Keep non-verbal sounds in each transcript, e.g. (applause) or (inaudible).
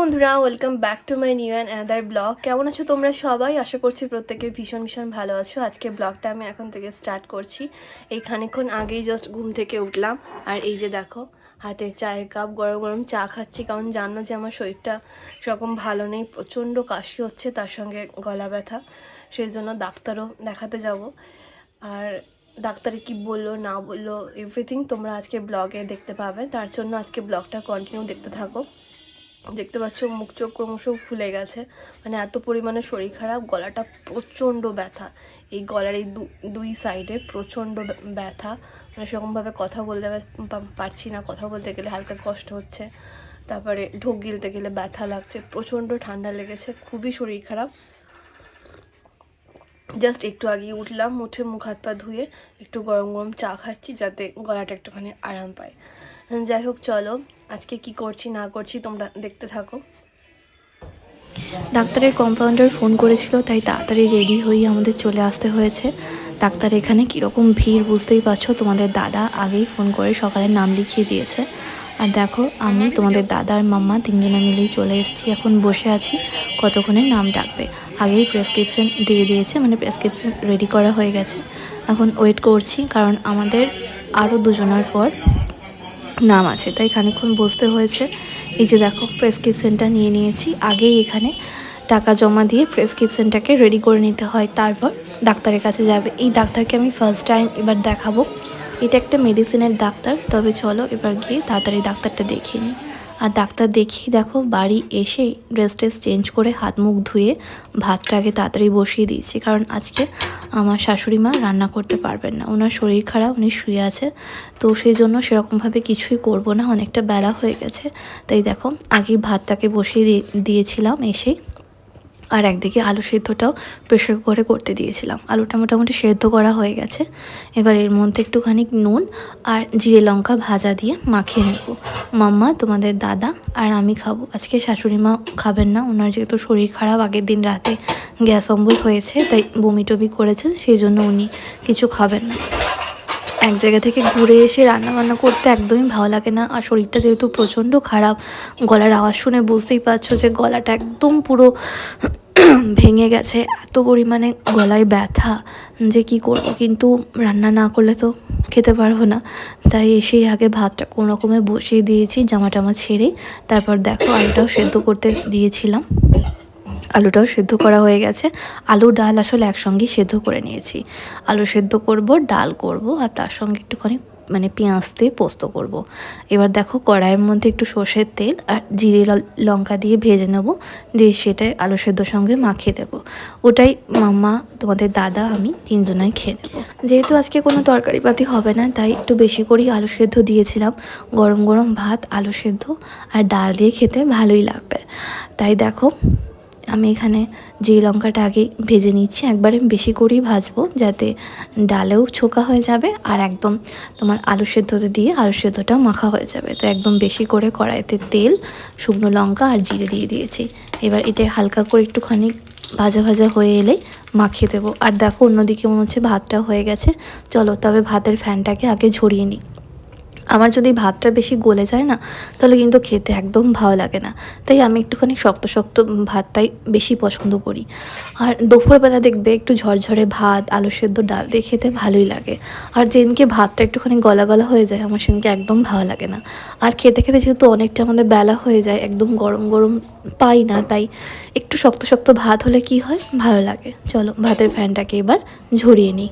বন্ধুরা welcome back to my new and other blog কেমন আছো তোমরা সবাই? আশা করছি প্রত্যেকে ভীষণ ভীষণ ভালো আছো। আজকে ব্লগটা আমি এখন থেকে স্টার্ট করছি। এই খানিকক্ষণ আগেই জাস্ট ঘুম থেকে উঠলাম। আর এই যে দেখো, হাতে চায়ের কাপ গরম গরম চা খাচ্ছি। কারণ জানো যে আমার শরীরটা সেরকম ভালো নেই, প্রচণ্ড কাশি হচ্ছে, তার সঙ্গে গলা ব্যথা। সেই জন্য ডাক্তারও দেখাতে যাব। আর ডাক্তারে কি বলল, না বলল এভরিথিং তোমরা আজকে ব্লগে দেখতে পাবে। তার জন্য আজকে ব্লগটা কন্টিনিউ দেখতে থাকো। দেখতে পাচ্ছ, মুখ চোখ ক্রমশ ফুলে গেছে। মানে এত পরিমাণে শরীর খারাপ, গলাটা প্রচণ্ড ব্যথা। এই গলার এই দুই সাইডে প্রচণ্ড ব্যথা। মানে সেরকমভাবে কথা বলতে পারছি না। কথা বলতে গেলে হালকা কষ্ট হচ্ছে। তারপরে ঢোক গিলতে গেলে ব্যথা লাগছে, প্রচণ্ড ঠান্ডা লেগেছে, খুবই শরীর খারাপ। জাস্ট একটু আগে উঠলাম, উঠে মুখ হাত পা ধুয়ে একটু গরম গরম চা খাচ্ছি, যাতে গলাটা একটুখানি আরাম পায়। যাই হোক, চলো। আজকে কি করছি, না করছি তোমরা দেখতে থাকো। ডাক্তারের কম্পাউন্ডার ফোন করেছিল, তাই তাড়াতাড়ি রেডি হয়ে আমাদের চলে আসতে হয়েছে। ডাক্তার এখানে কীরকম ভিড় বুঝতেই পারছ? তোমাদের দাদা আগেই ফোন করে সকালে নাম লিখিয়ে দিয়েছে। আর দেখো, আমি তোমাদের দাদা আর মাম্মা তিনজনে মিলেই চলে এসেছি, এখন বসে আছি, কতক্ষণে নাম ডাকবে। আগেই প্রেসক্রিপশন দিয়ে দিয়েছে মানে প্রেসক্রিপশন রেডি করা হয়ে গেছে। এখন ওয়েট করছি, কারণ আমাদের আরও দুজনের পর নাম আছে, তাই খানিক্ষণ বসতে হয়েছে। এই যে দেখো, প্রেসক্রিপশনটা নিয়ে নিয়েছি। আগেই এখানে টাকা জমা দিয়ে প্রেসক্রিপশনটাকে রেডি করে নিতে হয়, তারপর ডাক্তারের কাছে যাবে। এই ডাক্তারকে আমি ফার্স্ট টাইম এবার দেখাবো। এটা একটা মেডিসিনের ডাক্তার, তবে চলো এবার গিয়ে তাড়াতাড়ি ডাক্তারটা দেখিয়ে নিই। আর ডাক্তার দেখিয়ে দেখো, বাড়ি এসে ড্রেস ট্রেস চেঞ্জ করে হাত মুখ ধুয়ে ভাতটা আগে তাড়াতাড়ি বসিয়ে দিয়েছি। কারণ আজকে আমার শাশুড়ি মা রান্না করতে পারবেন না। ওনার শরীর খারাপ, উনি শুয়ে আছে। তো সেই জন্য সেরকমভাবে কিছুই করব না। অনেকটা বেলা হয়ে গেছে। তাই দেখো আগে ভাতটাকে বসিয়ে দিয়ে- দিয়েছিলাম এসেই। আর একদিকে আলু সেদ্ধটাও প্রেশার কুকারে করতে দিয়েছিলাম। আলুটা মোটামুটি সেদ্ধ করা হয়ে গেছে। এবার এর মধ্যে একটুখানি নুন আর জিরে লঙ্কা ভাজা দিয়ে মাখিয়ে নেব। মাম্মা, তোমাদের দাদা আর আমি খাব। আজকে শাশুড়ি মা খাবেন না, ওনার যেহেতু শরীর খারাপ, আগের দিন রাতে গ্যাস অম্বল হয়েছে, তাই বমি টমি করেছেন, সেই জন্য উনি কিছু খাবেন না। এক জায়গা থেকে ঘুরে এসে রান্না বান্না করতে একদমই ভালো লাগে না। আর শরীরটা যেহেতু প্রচণ্ড খারাপ, গলার আওয়াজ শুনে বুঝতেই পারছ যে গলাটা একদম পুরো (clears throat) ভেঙে গেছে। এত পরিমাণে গলায় ব্যথা, যে কি করব? কিন্তু রান্না না করলে তো খেতে পারব না। তাই এসেই আগে ভাতটা কোনো রকমে বসিয়ে দিয়েছি জামা টামা ছেড়ে তারপর দেখো আলুটাও সেদ্ধ করতে দিয়েছিলাম। আলুটাও সেদ্ধ করা হয়ে গেছে। আলু, ডাল আসলে একসঙ্গেই সেদ্ধ করে নিয়েছি। আলু সেদ্ধ করব, ডাল করব আর তার সঙ্গে একটুখানি মানে পেঁয়াজ দিয়ে পোস্ত করব। এবার দেখো কড়াইয়ের মধ্যে একটু সর্ষের তেল আর জিরে লঙ্কা দিয়ে ভেজে নেব। দিয়ে সেটাই আলু সেদ্ধর সঙ্গে মাখিয়ে দেবো। ওটাই মাম্মা, তোমাদের দাদা, আমি তিনজনাই খেয়ে নেব। যেহেতু আজকে কোনো তরকারি পাতি হবে না, তাই একটু বেশি করেই আলু সেদ্ধ দিয়েছিলাম। গরম গরম ভাত, আলু সেদ্ধ আর ডাল দিয়ে খেতে ভালোই লাগবে। তাই দেখো আমি এখানে জিরে লঙ্কাটা আগে ভেজে নিচ্ছি, একবারে বেশি করেই ভাজবো যাতে ডালেও ছোকা হয়ে যাবে আর একদম তোমার আলু সেদ্ধতে দিয়ে আলু সেদ্ধটা মাখা হয়ে যাবে। তো একদম বেশি করে কড়াইতে তেল, শুকনো লঙ্কা আর জিরে দিয়ে দিয়েছি। এবার এটা হালকা করে একটুখানি ভাজা ভাজা হয়ে এলেই মাখিয়ে দেবো। আর দেখো অন্যদিকে মনে হচ্ছে ভাতটা হয়ে গেছে। চলো তবে ভাতের ফ্যানটাকে আগে ঝরিয়ে নিই। আমার যদি ভাতটা বেশি গলে যায় না, তাহলে কিন্তু খেতে একদম ভালো লাগে না। তাই আমি একটুখানি শক্ত শক্ত ভাতটাই বেশি পছন্দ করি। আর দুপুরবেলা দেখবে একটু ঝরঝরে ভাত, আলু সেদ্ধ, ডাল দিয়ে খেতে ভালোই লাগে। আর যেদিনকে ভাতটা একটুখানি গলা গলা হয়ে যায়, আমার সেদিনকে একদম ভালো লাগে না। আর খেতে খেতে যেহেতু অনেকটা আমাদের বেলা হয়ে যায়, একদম গরম গরম পাই না, তাই একটু শক্ত শক্ত ভাত হলে কি হয়? ভালো লাগে। চলো, ভাতের ফ্যানটাকে এবার ঝরিয়ে নিই।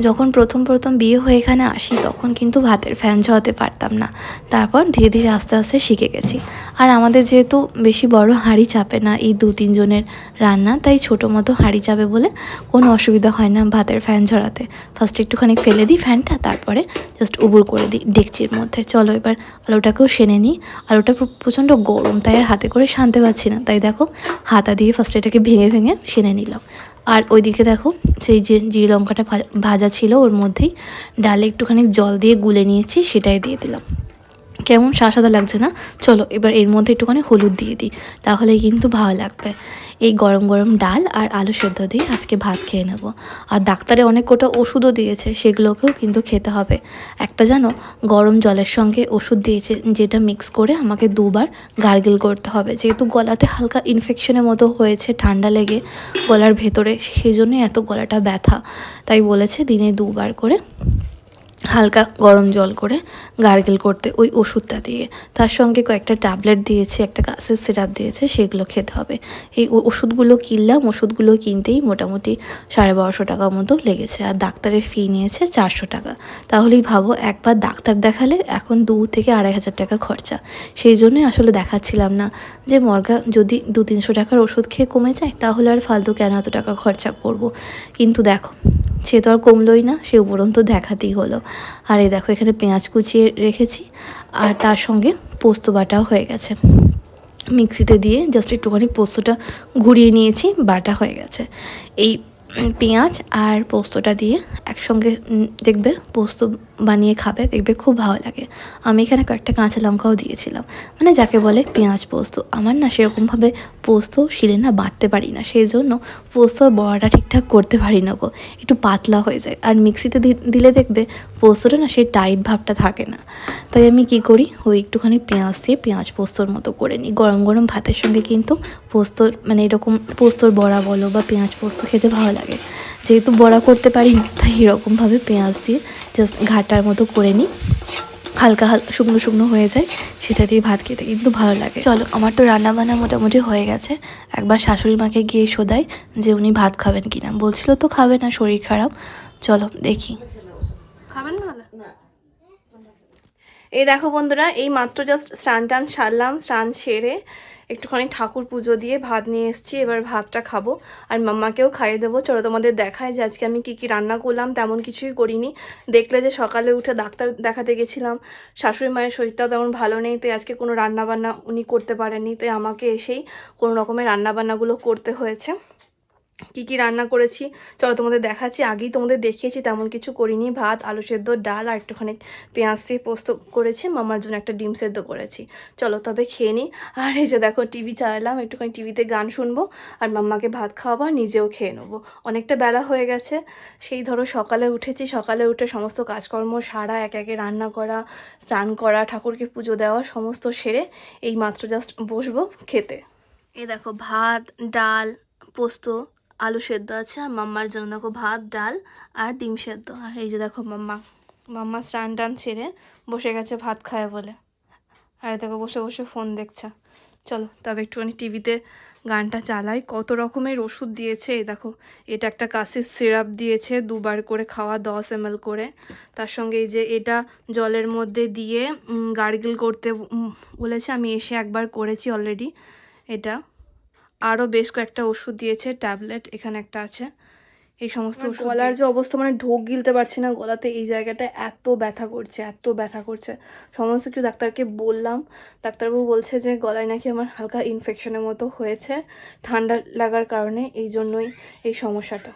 যখন প্রথম প্রথম বিয়ে হয়ে এখানে আসি, তখন কিন্তু ভাতের ফ্যান ঝরাতে পারতাম না। তারপর ধীরে ধীরে আস্তে আস্তে শিখে গেছি। আর আমাদের যেহেতু বেশি বড় হাঁড়ি চাপে না এই দু তিনজনের রান্না, তাই ছোটো মতো হাঁড়ি চাপে বলে কোনো অসুবিধা হয় না ভাতের ফ্যান ঝরাতে। ফার্স্ট একটুখানি ফেলে দিই ফ্যানটা, তারপরে জাস্ট উবুর করে দিই ডেকচির মধ্যে। চলো এবার আলুটাকেও সেনে নিই। আলুটা প্র- প্রচণ্ড গরম, তাই আর হাতে করে শানতে পারছি না। তাই দেখো, হাতা দিয়ে ফার্স্ট এটাকে ভেঙে ভেঙে সেনে নিলাম। আর ওইদিকে দেখো, সেই যে জিরে লঙ্কাটা ভাজা ছিল ওর মধ্যেই। ডালে একটুখানি জল দিয়ে গুলে নিয়েছি, সেটাই দিয়ে দিলাম। কেমন সাদা লাগছে না? চলো, এবার এর মধ্যে একটুখানি হলুদ দিয়ে দিই, তাহলে কিন্তু ভালো লাগবে। এই গরম গরম ডাল আর আলু সেদ্ধ দিয়ে আজকে ভাত খেয়ে নেব। আর ডাক্তারে অনেক কটা ওষুধও দিয়েছে, সেগুলোকেও কিন্তু খেতে হবে। একটা জানো, গরম জলের সঙ্গে ওষুধ দিয়েছে, যেটা মিক্স করে আমাকে দুবার গার্গেল করতে হবে। যেহেতু গলাতে হালকা ইনফেকশনের মতো হয়েছে, ঠান্ডা লেগে গলার ভেতরে সেই জন্যই এত গলাটা ব্যথা। তাই বলেছে দিনে দুবার করে হালকা গরম জল করে গার্গেল করতে ওই ওষুধটা দিয়ে। তার সঙ্গে কয়েকটা ট্যাবলেট দিয়েছে, একটা গাছের সিরাপ দিয়েছে, সেগুলো খেতে হবে। এই ওষুধগুলো কিনলাম, ওষুধগুলো কিনতেই মোটামুটি সাড়ে বারোশো টাকা মতো লেগেছে। আর ডাক্তারের ফি নিয়েছে চারশো টাকা। তাহলেই ভাবো, একবার ডাক্তার দেখালে এখন দু থেকে আড়াই হাজার টাকা খরচা। সেই জন্যই আসলে দেখাচ্ছিলাম না যে মর্গা যদি দু তিনশো টাকার ওষুধ খেয়ে কমে যায়, তাহলে আর ফালতু কেন এত টাকা খরচা করব? কিন্তু দেখো, সে তো আর কমলোই না, সে উপরন্ত দেখাতেই হলো। আর এই দেখো, এখানে পেঁয়াজ কুচিয়ে রেখেছি, আর তার সঙ্গে পোস্ত বাটাও হয়ে গেছে। মিক্সিতে দিয়ে জাস্ট একটুখানি পোস্তটা ঘুরিয়ে নিয়েছি, বাটা হয়ে গেছে। এই পেঁয়াজ আর পোস্তটা দিয়ে একসঙ্গে দেখবে পোস্ত বানিয়ে খাবে, দেখবে খুব ভালো লাগে। আমি এখানে কয়েকটা কাঁচা লঙ্কাও দিয়েছিলাম। মানে যাকে বলে পেঁয়াজ পোস্ত। আমার না সেরকমভাবে পোস্ত শিলে না বাটতে পারি না। সেই জন্য পোস্ত বড়াটা ঠিকঠাক করতে পারি না গো। একটু পাতলা হয়ে যায়। আর মিক্সিতে দিলে দেখবে পোস্তটা না সেই টাইট ভাবটা থাকে না। তাই আমি কি করি? ওই একটুখানি পেঁয়াজ দিয়ে পেঁয়াজ পোস্তর মতো করে নিই। গরম গরম ভাতের সঙ্গে কিন্তু পোস্ত মানে এরকম পোস্তর বড়া বলো বা পেঁয়াজ পোস্ত খেতে ভালো লাগে। যেহেতু বড়া করতে পারি না তাই এরকমভাবে পেঁয়াজ দিয়ে জাস্ট ঘাটার মতো করে নিই। হালকা হালকা শুকনো শুকনো হয়ে যায়। সেটা দিয়ে ভাত খেতে কিন্তু ভালো লাগে। চলো আমার তো রান্না বান্না মোটামুটি হয়ে গেছে। একবার শাশুড়ি মাকে গিয়ে শোধাই যে উনি ভাত খাবেন কিনা। বলছিল তো খাবে না শরীর খারাপ। চলো দেখি। খাবেন না। এই দেখো বন্ধুরা, এই মাত্র জাস্ট স্নান টান সারলাম, স্নান সেরে একটুখানি ঠাকুর পুজো দিয়ে ভাত নিয়ে এসেছি, এবার ভাতটা খাব। আর মাম্মাকেও খাইয়ে দেবো। চলো তোমাদের দেখায় যে আজকে আমি কী কী রান্না করলাম, তেমন কিছুই করিনি। দেখলে যে সকালে উঠে ডাক্তার দেখাতে গেছিলাম, শাশুড়ি মায়ের শরীরটাও তেমন ভালো নেই, তাই আজকে কোনো রান্নাবান্না উনি করতে পারেননি, তাই আমাকে এসেই কোনো রকমের রান্নাবান্নাগুলো করতে হয়েছে। কি কি রান্না করেছি? চলো তোমাদের দেখাচ্ছি। আগেই তোমাদের দেখিয়েছি, তেমন কিছু করিনি। ভাত, আলু সেদ্ধ, ডাল, আর একটুখানি পেঁয়াজ দিয়ে পোস্ত করেছি। মামার জন্য একটা ডিম সেদ্ধ করেছি। চলো তবে খেয়ে নিই আর এই যে দেখো, টিভি চালালাম, একটুখানি টিভিতে গান শুনব, আর মাম্মাকে ভাত খাওয়াবো, আর নিজেও খেয়ে নেব। অনেকটা বেলা হয়ে গেছে। সেই ধরো সকালে উঠেছি। সকালে উঠে সমস্ত কাজকর্ম সারা, এক একে রান্না করা, স্নান করা, ঠাকুরকে পুজো দেওয়া, সমস্ত সেরে এই মাত্র জাস্ট বসবো খেতে। এই দেখো, ভাত, ডাল, পোস্ত আলু সেদ্ধ আছে, আর মাম্মার জন্য দেখো ভাত, ডাল আর ডিম সেদ্ধ। আর এই যে দেখো মাম্মা মাম্মা স্নান টান ছেড়ে বসে গেছে ভাত খায় বলে। আর দেখো বসে বসে ফোন দেখছে। চলো, তবে একটুখানি টিভিতে গানটা চালাই। কত রকমের ওষুধ দিয়েছে, এই দেখো। এটা একটা কাশির সিরাপ দিয়েছে, দুবার করে খাওয়া দশ এম করে। তার সঙ্গে এই যে এটা জলের মধ্যে দিয়ে গার্গিল করতে বলেছে। আমি এসে একবার করেছি অলরেডি এটা। আরও বেশ কয়েকটা ওষুধ দিয়েছে ট্যাবলেট এখানে একটা আছে। এই সমস্ত গলার যে অবস্থা মানে ঢোক গিলতে পারছি না গলাতে এই জায়গাটা এত ব্যথা করছে এত ব্যথা করছে। সমস্ত কিছু ডাক্তারকে বললাম ডাক্তারবাবু বলছে যে গলায় নাকি আমার হালকা ইনফেকশনের মতো হয়েছে ঠান্ডা লাগার কারণে এই জন্যই এই সমস্যাটা।